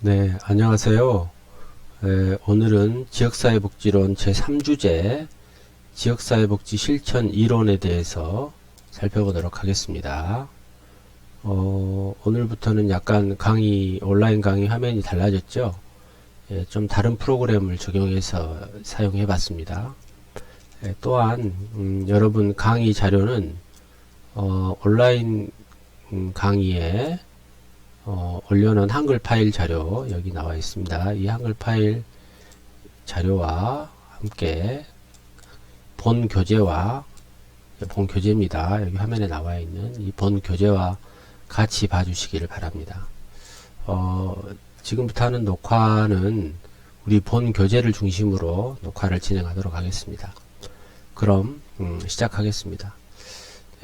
네, 안녕하세요. 에, 오늘은 지역사회복지론 제3주제 지역사회복지 실천 이론에 대해서 살펴보도록 하겠습니다. 어, 오늘부터는 약간 강의, 온라인 강의 화면이 달라졌죠? 예, 좀 다른 프로그램을 적용해서 사용해 봤습니다. 예, 또한, 음, 여러분 강의 자료는, 어, 온라인 음, 강의에 어, 올려놓은 한글 파일 자료 여기 나와 있습니다. 이 한글 파일 자료와 함께 본 교재와 본 교재입니다. 여기 화면에 나와 있는 이 본 교재와 같이 봐주시기를 바랍니다. 어, 지금부터 하는 녹화는 우리 본 교재를 중심으로 녹화를 진행하도록 하겠습니다. 그럼 음, 시작하겠습니다.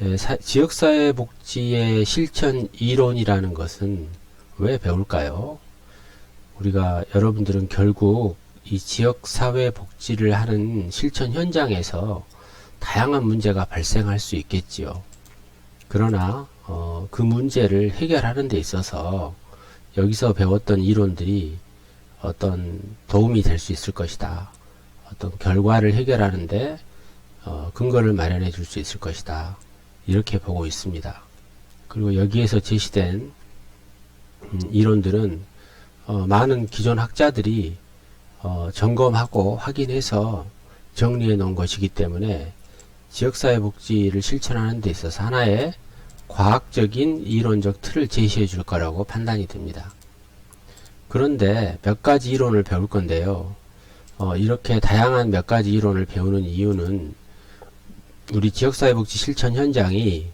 예, 사- 지역사회 복지의 실천 이론이라는 것은 왜 배울까요? 우리가 여러분들은 결국 이 지역사회 복지를 하는 실천 현장에서 다양한 문제가 발생할 수 있겠지요. 그러나 어, 그 문제를 해결하는 데 있어서 여기서 배웠던 이론들이 어떤 도움이 될 수 있을 것이다. 어떤 결과를 해결하는데 어, 근거를 마련해 줄 수 있을 것이다. 이렇게 보고 있습니다. 그리고 여기에서 제시된 음, 이론들은 어, 많은 기존 학자들이 어, 점검하고 확인해서 정리해 놓은 것이기 때문에 지역사회 복지를 실천하는 데 있어서 하나의 과학적인 이론적 틀을 제시해 줄 거라고 판단이 됩니다. 그런데 몇 가지 이론을 배울 건데요. 어, 이렇게 다양한 몇 가지 이론을 배우는 이유는 우리 지역사회복지 실천 현장이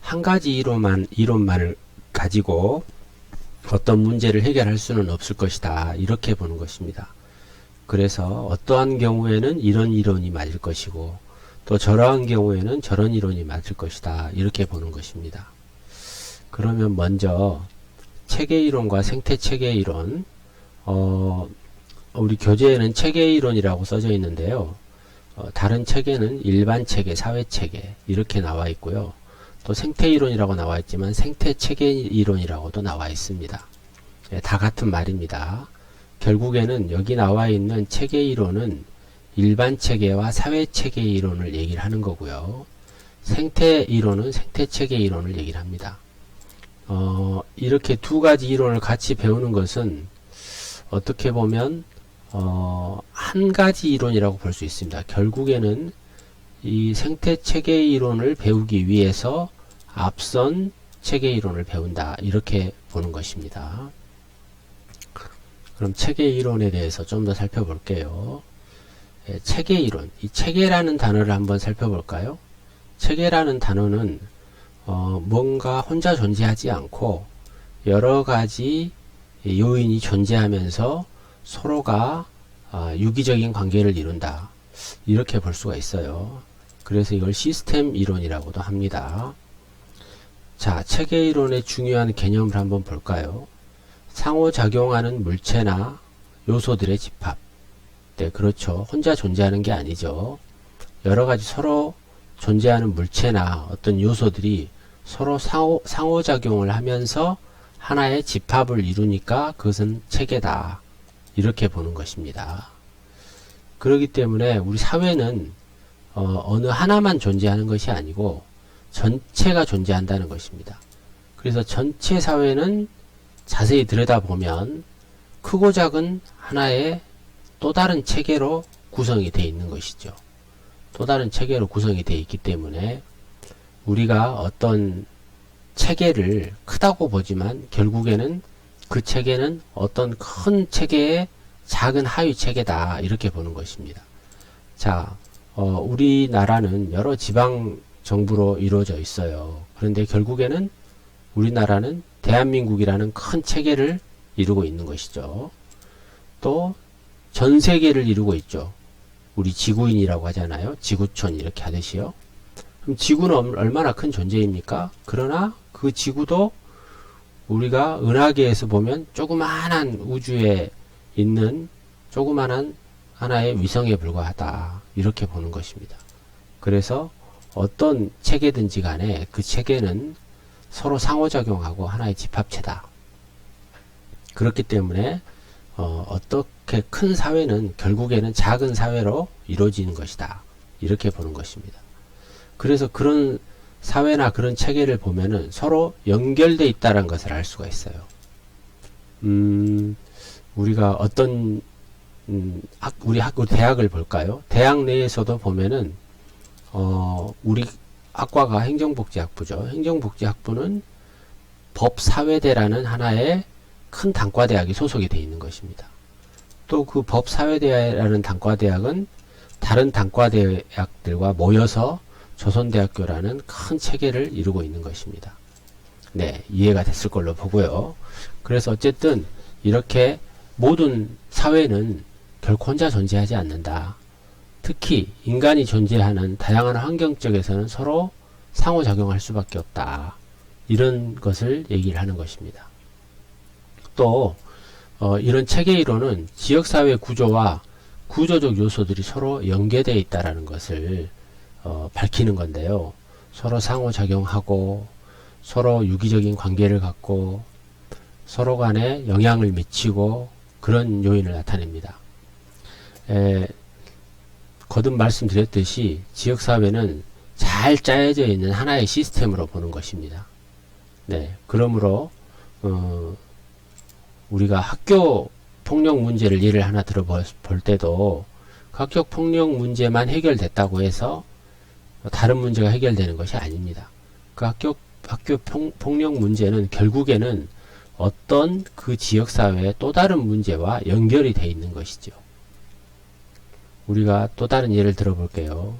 한 가지 이론만, 이론만을 가지고 어떤 문제를 해결할 수는 없을 것이다. 이렇게 보는 것입니다. 그래서 어떠한 경우에는 이런 이론이 맞을 것이고 또 저러한 경우에는 저런 이론이 맞을 것이다. 이렇게 보는 것입니다. 그러면 먼저 체계 이론과 생태 체계 이론, 어, 우리 교재에는 체계 이론이라고 써져 있는데요. 어, 다른 체계는 일반 체계, 사회 체계 이렇게 나와 있고요. 또 생태 이론이라고 나와 있지만 생태 체계 이론이라고도 나와 있습니다. 예, 다 같은 말입니다. 결국에는 여기 나와 있는 체계 이론은 일반 체계와 사회 체계 이론을 얘기를 하는 거고요. 생태 이론은 생태 체계 이론을 얘기를 합니다. 어, 이렇게 두 가지 이론을 같이 배우는 것은 어떻게 보면 어, 한 가지 이론이라고 볼 수 있습니다. 결국에는 이 생태 체계 이론을 배우기 위해서 앞선 체계 이론을 배운다. 이렇게 보는 것입니다. 그럼 체계 이론에 대해서 좀 더 살펴볼게요. 예, 체계 이론. 이 체계라는 단어를 한번 살펴볼까요? 체계라는 단어는 어, 뭔가 혼자 존재하지 않고 여러 가지 요인이 존재하면서 서로가 아, 유기적인 관계를 이룬다. 이렇게 볼 수가 있어요. 그래서 이걸 시스템 이론이라고도 합니다. 자, 체계 이론의 중요한 개념을 한번 볼까요? 상호작용하는 물체나 요소들의 집합. 네, 그렇죠. 혼자 존재하는 게 아니죠. 여러 가지 서로 존재하는 물체나 어떤 요소들이 서로 상호, 상호작용을 하면서 하나의 집합을 이루니까 그것은 체계다. 이렇게 보는 것입니다. 그렇기 때문에 우리 사회는 어, 느 하나만 존재하는 것이 아니고 전체가 존재한다는 것입니다. 그래서 전체 사회는 자세히 들여다보면 크고 작은 하나의 또 다른 체계로 구성이 되어 있는 것이죠. 또 다른 체계로 구성이 되어 있기 때문에 우리가 어떤 체계를 크다고 보지만 결국에는 그 체계는 어떤 큰 체계의 작은 하위 체계다 이렇게 보는 것입니다. 자, 어, 우리나라는 여러 지방 정부로 이루어져 있어요. 그런데 결국에는 우리나라는 대한민국이라는 큰 체계를 이루고 있는 것이죠. 또 전 세계를 이루고 있죠. 우리 지구인이라고 하잖아요. 지구촌 이렇게 하듯이요. 그럼 지구는 얼- 얼마나 큰 존재입니까? 그러나 그 지구도 우리가 은하계에서 보면 조그마한 우주에 있는 조그마한 하나의 위성에 불과하다. 이렇게 보는 것입니다. 그래서 어떤 체계든지 간에 그 체계는 서로 상호작용하고 하나의 집합체다. 그렇기 때문에 어, 어떻게 큰 사회는 결국에는 작은 사회로 이루어지는 것이다. 이렇게 보는 것입니다. 그래서 그런 사회나 그런 체계를 보면은 서로 연결돼 있다는 것을 알 수가 있어요. 음, 우리가 어떤 음, 학, 우리 학, 우리 대학을 볼까요? 대학 내에서도 보면은 어, 우리 학과가 행정복지학부죠. 행정복지학부는 법사회대라는 하나의 큰 단과대학이 소속이 되어 있는 것입니다. 또 그 법사회대라는 단과대학은 다른 단과대학들과 모여서 조선대학교라는 큰 체계를 이루고 있는 것입니다. 네, 이해가 됐을 걸로 보고요. 그래서 어쨌든 이렇게 모든 사회는 결코 혼자 존재하지 않는다. 특히 인간이 존재하는 다양한 환경 쪽에서는 서로 상호작용할 수밖에 없다. 이런 것을 얘기를 하는 것입니다. 또 어, 이런 체계 이론은 지역사회 구조와 구조적 요소들이 서로 연계되어 있다라는 것을 어, 밝히는 건데요. 서로 상호작용하고 서로 유기적인 관계를 갖고 서로 간에 영향을 미치고 그런 요인을 나타냅니다. 에, 거듭 말씀드렸듯이 지역사회는 잘 짜여져 있는 하나의 시스템으로 보는 것입니다. 네, 그러므로 어, 우리가 학교 폭력 문제를 예를 하나 들어볼 때도 그 학교 폭력 문제만 해결됐다고 해서 다른 문제가 해결되는 것이 아닙니다. 그 학교 학교 폭력 문제는 결국에는 어떤 그 지역 사회의 또 다른 문제와 연결이 돼 있는 것이죠. 우리가 또 다른 예를 들어볼게요.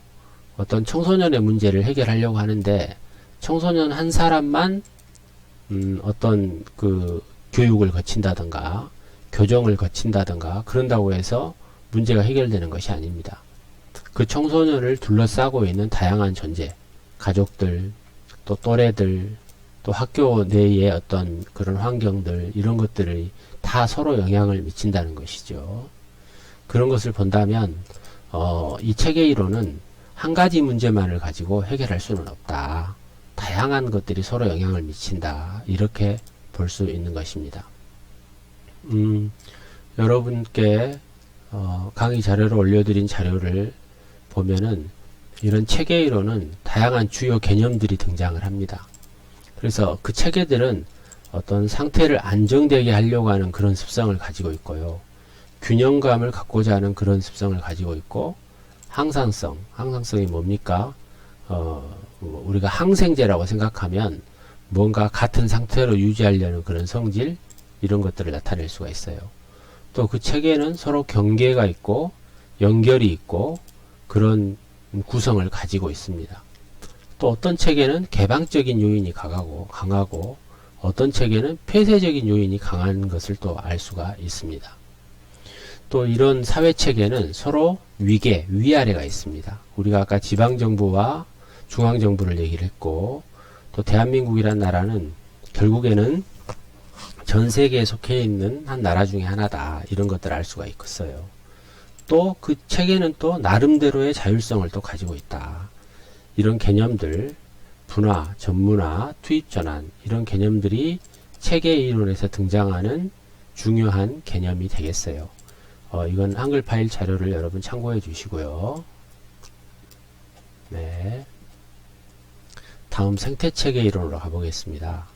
어떤 청소년의 문제를 해결하려고 하는데 청소년 한 사람만 음, 어떤 그 교육을 거친다든가 교정을 거친다든가 그런다고 해서 문제가 해결되는 것이 아닙니다. 그 청소년을 둘러싸고 있는 다양한 존재, 가족들, 또 또래들, 또 학교 내의 어떤 그런 환경들, 이런 것들이 다 서로 영향을 미친다는 것이죠. 그런 것을 본다면, 어, 이 체계 이론은 한 가지 문제만을 가지고 해결할 수는 없다. 다양한 것들이 서로 영향을 미친다. 이렇게 볼 수 있는 것입니다. 음, 여러분께 어, 강의 자료를 올려드린 자료를 보면은 이런 체계 이론은 다양한 주요 개념들이 등장을 합니다. 그래서 그 체계들은 어떤 상태를 안정되게 하려고 하는 그런 습성을 가지고 있고요. 균형감을 갖고자 하는 그런 습성을 가지고 있고 항상성, 항상성이 뭡니까? 어, 뭐 우리가 항생제라고 생각하면 뭔가 같은 상태로 유지하려는 그런 성질 이런 것들을 나타낼 수가 있어요. 또 그 체계는 서로 경계가 있고 연결이 있고 그런 구성을 가지고 있습니다. 또 어떤 체계는 개방적인 요인이 강하고 강하고 어떤 체계는 폐쇄적인 요인이 강한 것을 또 알 수가 있습니다. 또 이런 사회 체계는 서로 위계, 위아래가 있습니다. 우리가 아까 지방 정부와 중앙 정부를 얘기를 했고 또 대한민국이란 나라는 결국에는 전 세계에 속해 있는 한 나라 중에 하나다. 이런 것들을 알 수가 있겠어요. 또 그 체계는 또 나름대로의 자율성을 또 가지고 있다. 이런 개념들, 분화, 전문화, 투입 전환 이런 개념들이 체계 이론에서 등장하는 중요한 개념이 되겠어요. 어, 이건 한글 파일 자료를 여러분 참고해 주시고요. 네. 다음 생태체계 이론으로 가보겠습니다.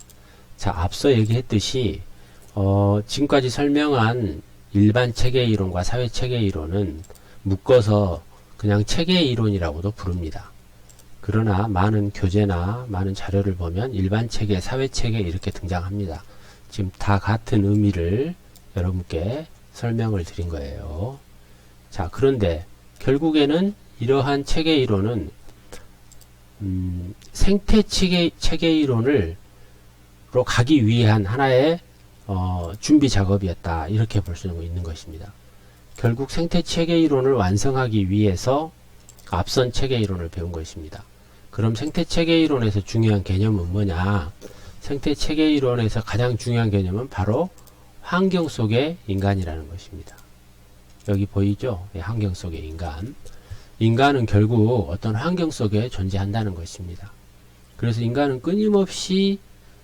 자, 앞서 얘기했듯이 어, 지금까지 설명한 일반 체계 이론과 사회 체계 이론은 묶어서 그냥 체계 이론이라고도 부릅니다. 그러나 많은 교재나 많은 자료를 보면 일반 체계, 사회 체계 이렇게 등장합니다. 지금 다 같은 의미를 여러분께 설명을 드린 거예요. 자, 그런데 결국에는 이러한 체계 이론은 음, 생태 체계, 체계 이론을 로 가기 위한 하나의 어, 준비 작업이었다 이렇게 볼 수 있는 것입니다. 결국 생태 체계 이론을 완성하기 위해서 앞선 체계 이론을 배운 것입니다. 그럼 생태 체계 이론에서 중요한 개념은 뭐냐? 생태 체계 이론에서 가장 중요한 개념은 바로 환경 속의 인간이라는 것입니다. 여기 보이죠? 네, 환경 속의 인간. 인간은 결국 어떤 환경 속에 존재한다는 것입니다. 그래서 인간은 끊임없이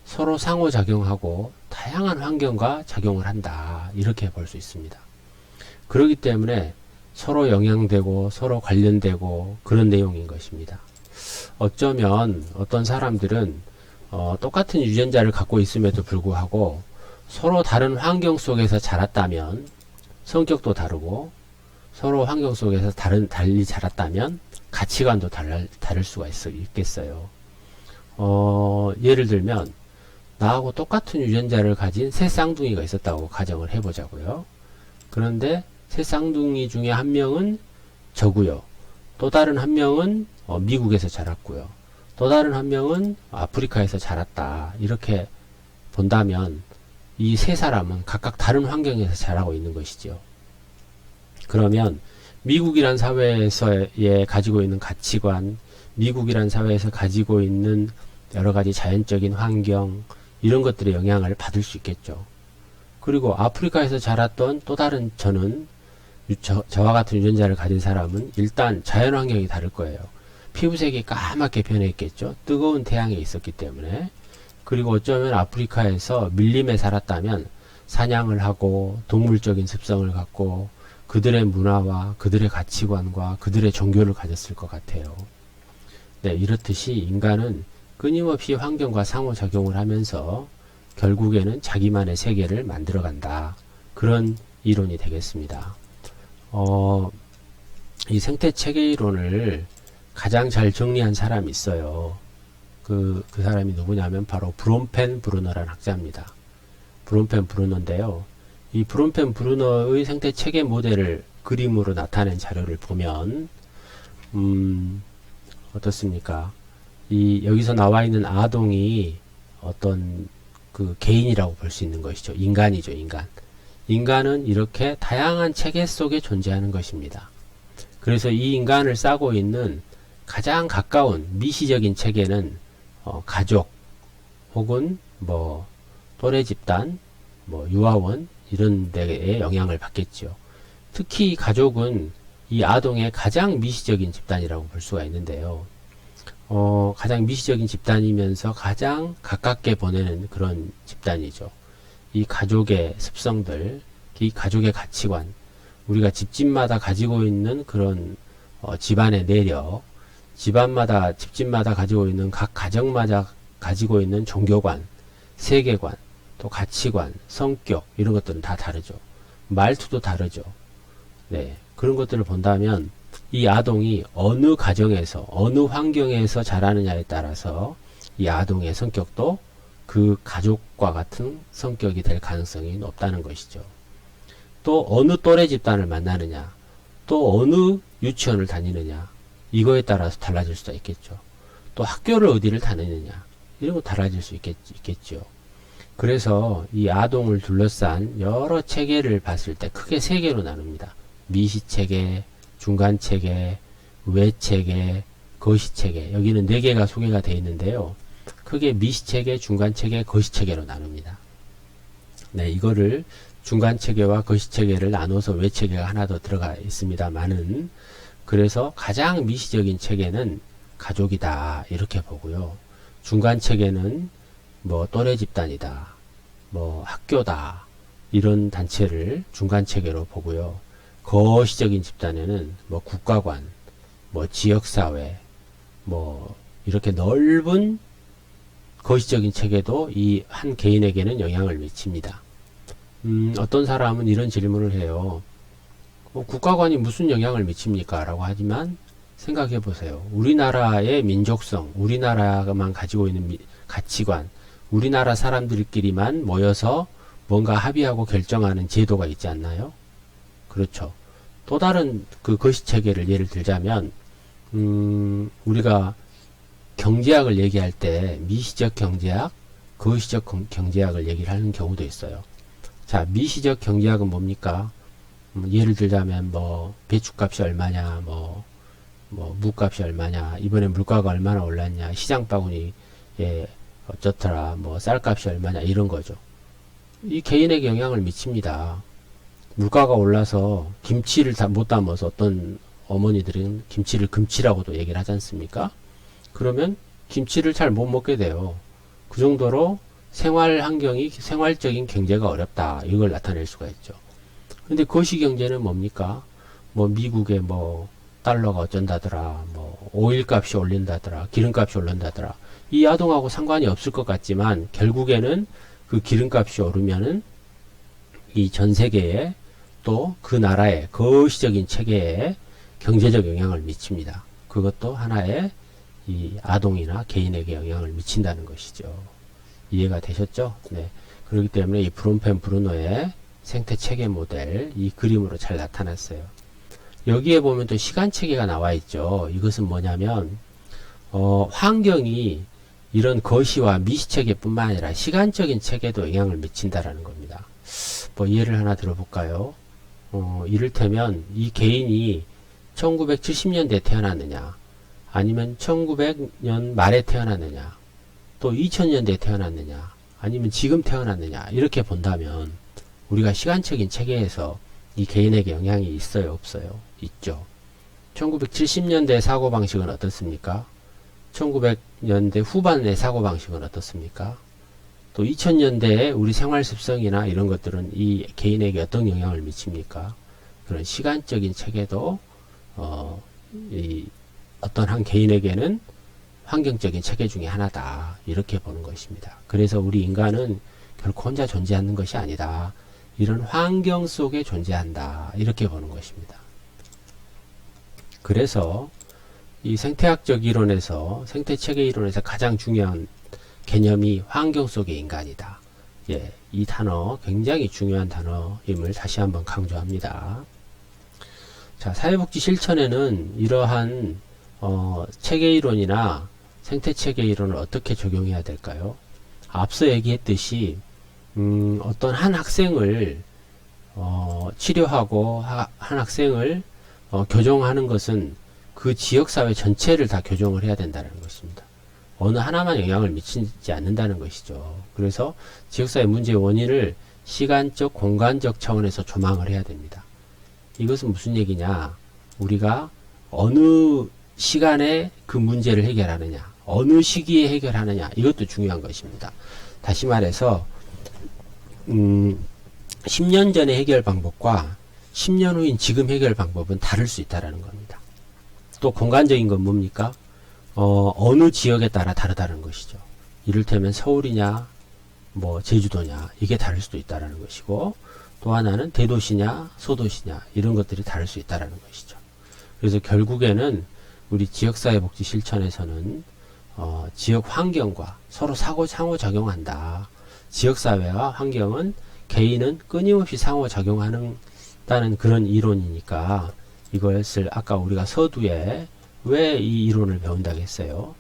서로 상호작용하고 다양한 환경과 작용을 한다. 이렇게 볼 수 있습니다. 그렇기 때문에 서로 영향되고 서로 관련되고 그런 내용인 것입니다. 어쩌면 어떤 사람들은 어, 똑같은 유전자를 갖고 있음에도 불구하고 서로 다른 환경 속에서 자랐다면 성격도 다르고 서로 환경 속에서 다른 달리 자랐다면 가치관도 달라, 다를 수가 있, 있겠어요. 어, 예를 들면 나하고 똑같은 유전자를 가진 새 쌍둥이가 있었다고 가정을 해보자고요. 그런데 새 쌍둥이 중에 한 명은 저고요. 또 다른 한 명은 어, 미국에서 자랐고요. 또 다른 한 명은 아프리카에서 자랐다. 이렇게 본다면 이 세 사람은 각각 다른 환경에서 자라고 있는 것이죠. 그러면 미국이란 사회에서의 가지고 있는 가치관, 미국이란 사회에서 가지고 있는 여러 가지 자연적인 환경, 이런 것들의 영향을 받을 수 있겠죠. 그리고 아프리카에서 자랐던 또 다른 저는 저, 저와 같은 유전자를 가진 사람은 일단 자연 환경이 다를 거예요. 피부색이 까맣게 변했겠죠. 뜨거운 태양에 있었기 때문에. 그리고 어쩌면 아프리카에서 밀림에 살았다면 사냥을 하고 동물적인 습성을 갖고 그들의 문화와 그들의 가치관과 그들의 종교를 가졌을 것 같아요. 네, 이렇듯이 인간은 끊임없이 환경과 상호작용을 하면서 결국에는 자기만의 세계를 만들어간다. 그런 이론이 되겠습니다. 어, 이 생태 체계 이론을 가장 잘 정리한 사람이 있어요. 그, 그 사람이 누구냐면 바로 브론펜 브루너라는 학자입니다. 브론펜 브루너인데요. 이 브론펜 브루너의 생태 체계 모델을 그림으로 나타낸 자료를 보면, 음, 어떻습니까? 이, 여기서 나와 있는 아동이 어떤 그 개인이라고 볼 수 있는 것이죠. 인간이죠, 인간. 인간은 이렇게 다양한 체계 속에 존재하는 것입니다. 그래서 이 인간을 싸고 있는 가장 가까운 미시적인 체계는 어, 가족 혹은 뭐 또래 집단, 뭐 유아원 이런 데에 영향을 받겠죠. 특히 가족은 이 아동의 가장 미시적인 집단이라고 볼 수가 있는데요. 어, 가장 미시적인 집단이면서 가장 가깝게 보내는 그런 집단이죠. 이 가족의 습성들, 이 가족의 가치관, 우리가 집집마다 가지고 있는 그런 어, 집안의 내력, 집안마다 집집마다 가지고 있는 각 가정마다 가지고 있는 종교관, 세계관, 또 가치관, 성격 이런 것들은 다 다르죠. 말투도 다르죠. 네 그런 것들을 본다면 이 아동이 어느 가정에서 어느 환경에서 자라느냐에 따라서 이 아동의 성격도 그 가족과 같은 성격이 될 가능성이 높다는 것이죠. 또 어느 또래 집단을 만나느냐, 또 어느 유치원을 다니느냐, 이거에 따라서 달라질 수도 있겠죠. 또 학교를 어디를 다니느냐, 이런 거 달라질 수 있겠, 있겠죠. 그래서 이 아동을 둘러싼 여러 체계를 봤을 때 크게 세 개로 나눕니다. 미시 체계, 중간 체계, 외 체계, 거시 체계. 여기는 네 개가 소개가 되어 있는데요. 크게 미시 체계, 중간 체계, 거시 체계로 나눕니다. 네, 이거를 중간 체계와 거시 체계를 나눠서 외 체계가 하나 더 들어가 있습니다만은 그래서 가장 미시적인 체계는 가족이다 이렇게 보고요. 중간 체계는 뭐 또래 집단이다, 뭐 학교다 이런 단체를 중간 체계로 보고요. 거시적인 집단에는 뭐 국가관, 뭐 지역사회, 뭐 이렇게 넓은 거시적인 체계도 이 한 개인에게는 영향을 미칩니다. 음, 어떤 사람은 이런 질문을 해요. 어, 국가관이 무슨 영향을 미칩니까? 라고 하지만 생각해 보세요. 우리나라의 민족성, 우리나라만 가지고 있는 미, 가치관, 우리나라 사람들끼리만 모여서 뭔가 합의하고 결정하는 제도가 있지 않나요? 그렇죠. 또 다른 그 거시 체계를 예를 들자면 음, 우리가 경제학을 얘기할 때 미시적 경제학, 거시적 경제학을 얘기를 하는 경우도 있어요. 자, 미시적 경제학은 뭡니까? 음, 예를 들자면 뭐 배추값이 얼마냐, 뭐, 뭐 무값이 얼마냐, 이번에 물가가 얼마나 올랐냐, 시장 바구니 예, 어쩌더라, 뭐 쌀값이 얼마냐 이런 거죠. 이 개인에게 영향을 미칩니다. 물가가 올라서 김치를 다 못 담아서 어떤 어머니들은 김치를 금치라고도 얘기를 하지 않습니까? 그러면 김치를 잘 못 먹게 돼요. 그 정도로 생활 환경이 생활적인 경제가 어렵다. 이걸 나타낼 수가 있죠. 근데 거시 경제는 뭡니까? 뭐 미국의 뭐 달러가 어쩐다더라. 뭐 오일 값이 올린다더라. 기름값이 오른다더라. 이 아동하고 상관이 없을 것 같지만 결국에는 그 기름값이 오르면은 이 전 세계에 또 그 나라의 거시적인 체계에 경제적 영향을 미칩니다. 그것도 하나의 이 아동이나 개인에게 영향을 미친다는 것이죠. 이해가 되셨죠? 네. 그렇기 때문에 이 브론펜 브루노의 생태 체계 모델 이 그림으로 잘 나타났어요. 여기에 보면 또 시간 체계가 나와 있죠. 이것은 뭐냐면 어, 환경이 이런 거시와 미시 체계뿐만 아니라 시간적인 체계도 영향을 미친다라는 겁니다. 뭐 예를 하나 들어볼까요? 어, 이를테면 이 개인이 1970년대에 태어났느냐, 아니면 1900년 말에 태어났느냐, 또 2000년대에 태어났느냐, 아니면 지금 태어났느냐, 이렇게 본다면 우리가 시간적인 체계에서 이 개인에게 영향이 있어요, 없어요? 있죠. 1970년대 사고방식은 어떻습니까? 1900년대 후반의 사고방식은 어떻습니까? 또 2000년대에 우리 생활 습성이나 이런 것들은 이 개인에게 어떤 영향을 미칩니까? 그런 시간적인 체계도 어, 이 어떤 한 개인에게는 환경적인 체계 중에 하나다 이렇게 보는 것입니다. 그래서 우리 인간은 결코 혼자 존재하는 것이 아니다. 이런 환경 속에 존재한다 이렇게 보는 것입니다. 그래서 이 생태학적 이론에서 생태 체계 이론에서 가장 중요한 개념이 환경 속의 인간이다. 예, 이 단어 굉장히 중요한 단어임을 다시 한번 강조합니다. 자, 사회복지 실천에는 이러한 어, 체계 이론이나 생태 체계 이론을 어떻게 적용해야 될까요? 앞서 얘기했듯이 음, 어떤 한 학생을 어, 치료하고 하, 한 학생을 어, 교정하는 것은 그 지역사회 전체를 다 교정을 해야 된다는 것입니다. 어느 하나만 영향을 미치지 않는다는 것이죠. 그래서 지역사회 문제의 원인을 시간적, 공간적 차원에서 조망을 해야 됩니다. 이것은 무슨 얘기냐? 우리가 어느 시간에 그 문제를 해결하느냐, 어느 시기에 해결하느냐, 이것도 중요한 것입니다. 다시 말해서, 음, 10년 전의 해결 방법과 10년 후인 지금 해결 방법은 다를 수 있다는 겁니다. 또 공간적인 건 뭡니까? 어, 어느 지역에 따라 다르다는 것이죠. 이를테면 서울이냐, 뭐 제주도냐 이게 다를 수도 있다라는 것이고 또 하나는 대도시냐 소도시냐 이런 것들이 다를 수 있다라는 것이죠. 그래서 결국에는 우리 지역사회복지 실천에서는 어, 지역 환경과 서로 사고 상호작용한다. 지역사회와 환경은 개인은 끊임없이 상호작용하는 다는 그런 이론이니까 이것을 아까 우리가 서두에 왜 이 이론을 배운다고 했어요.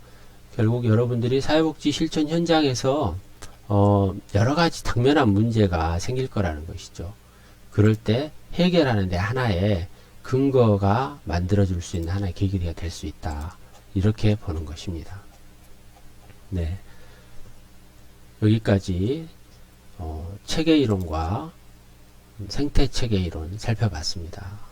결국 여러분들이 사회복지 실천 현장에서 어, 여러 가지 당면한 문제가 생길 거라는 것이죠. 그럴 때 해결하는데 하나의 근거가 만들어줄 수 있는 하나의 계기가 될 수 있다. 이렇게 보는 것입니다. 네. 여기까지 어, 체계 이론과 생태 체계 이론 살펴봤습니다.